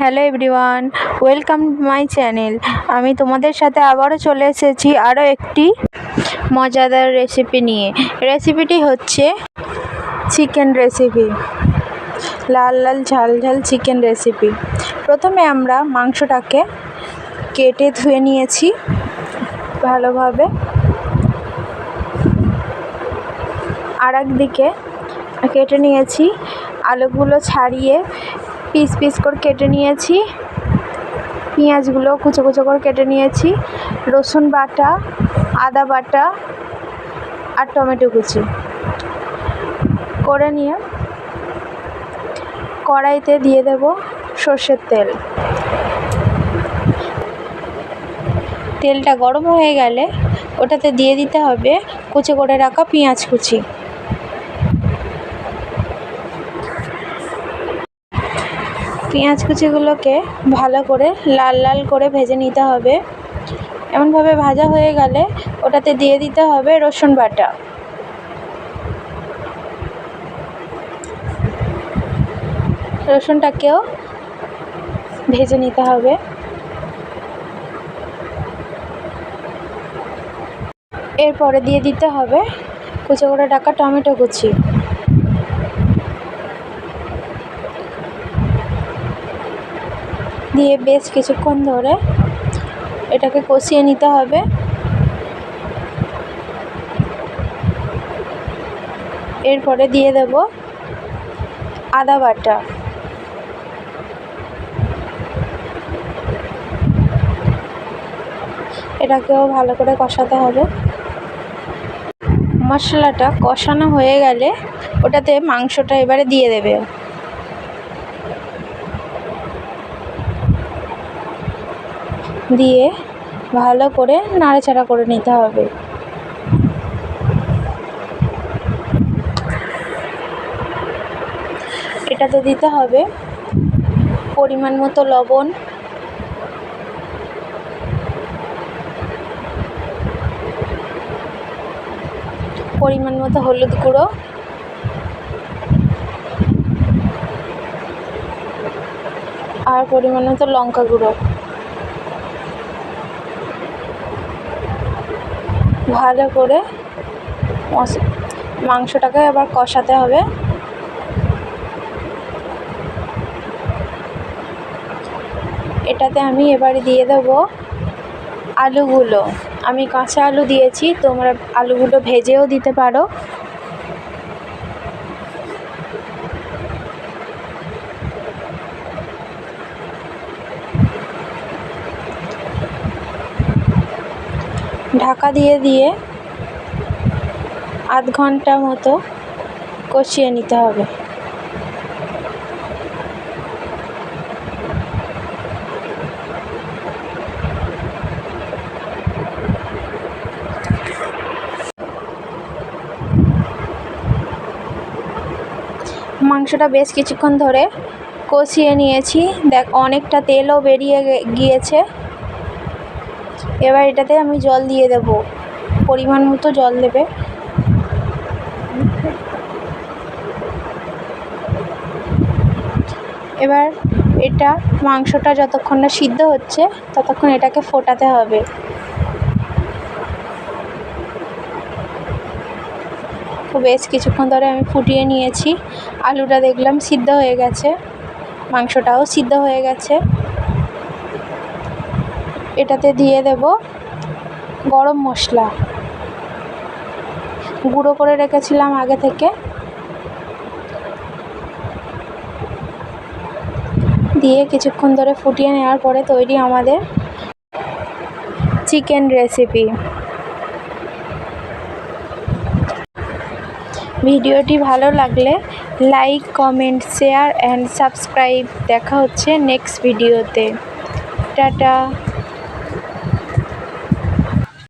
Hello everyone, welcome my channel. আমি তোমাদের সাথে আবারও চলে এসেছি আরও একটি মজাদার রেসিপি নিয়ে। রেসিপিটি হচ্ছে চিকেন রেসিপি। লাল লাল, ঝাল ঝাল চিকেন রেসিপি। প্রথমে আমরা মাংসটাকে কেটে ধুয়ে নিয়েছি ভালোভাবে। আর একদিকে কেটে নিয়েছি আলুগুলো ছাড়িয়ে পিস পিস করে কেটে নিয়েছি। পেঁয়াজগুলো কুচো কুচো করে কেটে নিয়েছি। রসুন বাটা, আদা বাটা আর টমেটো কুচি। করে নিয়ে কড়াইতে দিয়ে দেব সর্ষের তেল। তেলটা গরম হয়ে গেলে ওটাতে দিয়ে দিতে হবে কুচো করে রাখা পেঁয়াজ কুচি। পেঁয়াজ কুচিগুলোকে ভালো করে লাল লাল করে ভেজে নিতে হবে। এমনভাবে ভাজা হয়ে গেলে ওটাতে দিয়ে দিতে হবে রসুন বাটা। রসুনটাকেও ভেজে নিতে হবে। এরপরে দিয়ে দিতে হবে কুচো করে রাখা টমেটো কুচি। দিয়ে বেশ কিছুক্ষণ ধরে এটাকে কষিয়ে নিতে হবে। এরপরে দিয়ে দেব আদা বাটা। এটাকেও ভালো করে কষাতে হবে। মশলাটা কষানো হয়ে গেলে ওটাতে মাংসটা এবারে দিয়ে দেবে। দিয়ে ভালো করে নাড়াচাড়া করে নিতে হবে। এটাতে দিতে হবে পরিমাণ মতো লবণ। পরিমাণ মতো হলুদ গুঁড়ো। আর পরিমাণ মতো লঙ্কা গুঁড়ো। ভালো করে মাংসটাকে আবার কষাতে হবে। এটাতে আমি এবারে দিয়ে দেবো আলুগুলো। আমি কাঁচা আলু দিয়েছি, তোমরা আলুগুলো ভেজেও দিতে পারো। ঢাকা দিয়ে দিয়ে আধ ঘণ্টা মতো কষিয়ে নিতে হবে। মাংসটা বেশ কিছুক্ষণ ধরে কষিয়ে নিয়েছি। দেখ, অনেকটা তেলও বেরিয়ে গিয়েছে। এবার এটাতে আমি জল দিয়ে দেব। পরিমাণ মতো জল দেবে। এবার এটা মাংসটা যতক্ষণ না সিদ্ধ হচ্ছে, ততক্ষণ এটাকে ফোটাতে হবে। বেশ কিছুক্ষণ ধরে আমি ফুটিয়ে নিয়েছি। আলুটা দেখলাম সিদ্ধ হয়ে গেছে। মাংসটাও সিদ্ধ হয়ে গেছে। এটাতে দিয়ে দেব গরম মশলা। গুঁড়ো করে রেখেছিলাম আগে থেকে। দিয়ে কিছুক্ষণ ধরে ফুটিয়ে নেওয়ার পরে তৈরি আমাদের চিকেন রেসিপি। ভিডিওটি ভালো লাগলে like, comment, share, and subscribe. দেখা হচ্ছে নেক্সট ভিডিওতে। টাটা।